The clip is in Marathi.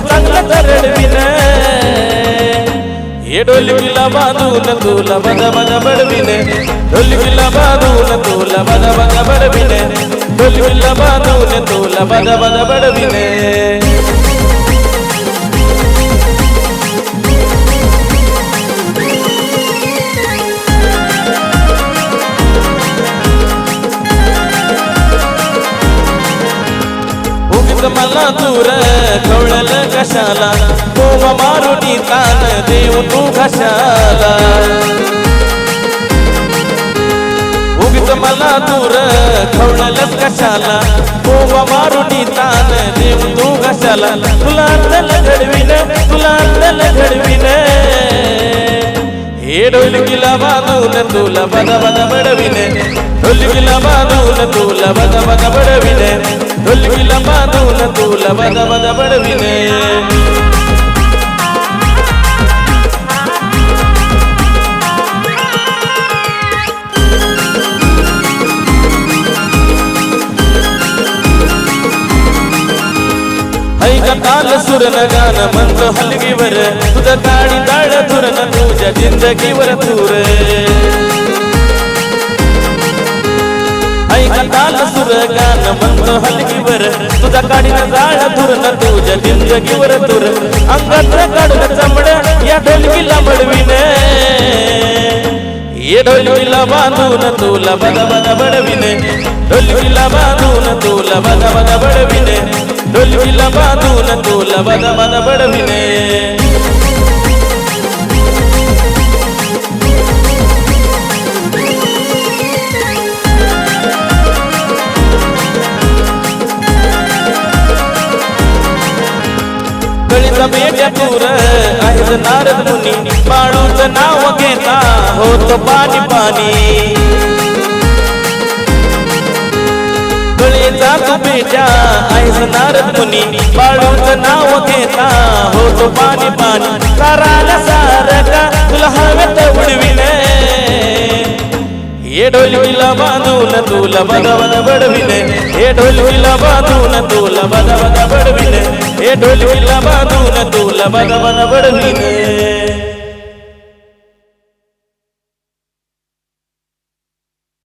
तुला चांगलं रडविन हे ढोलकीला बांधून तुला बजा बजा बडविन ढोलकीला बांधून तुला बजा बजा बडविन ढोलकीला बांधून तुला बजा बजा बडविन मला दूर घशाला कशाला मारुनी तान देऊ तू घशाला उगीच मला दूर खवळलंच कशाला? कोमा मारुनी तान देऊ तू घशाला तुला अंतल घडविन तुला अंतल घडविन. हे ढोलकीला बांधून तुला बदा बदा बडविन. ढोलकीला बांधून तुला बदा बदा बडविन. ढोलकीला बांधून तुला बदा बदा बडविन ऐका ताल सुरन गाणं म्हणतो हलगीवर तुझा काळी ताळ धुरन तुझ्या जिंदगीवर थुर ऐका ताल सुर गाणं म्हणतो हलगीवर तुझा काळी जाळ धुरन तुझ्या जिंदगीवर थुर अंगात काढून चमड या ढोलकीला बडवीन ये ढोलकीला बांधून तुला बदा बदा बडवीन ढोलकीला बांधून तुला बदा बदा बडवीन ढोलकीला बांधून तुला बदा बदा बडवीन कळीचा बेट्या तूर आहेच नारद मुनी बाळूचं नाव घेता होत पाणी पाणी. कळीचा तू बेट्या आहेस नारद मुनी बाळूच नाव घेता होत पाणी पाणी. साराला सारका तुला हवेत उडविन हे ढोलकीला बांधून तुला बदा बदा बडविन हे ढोलकीला बांधून तुला ढोलकीला बांधून तुला बदा बदा बडविन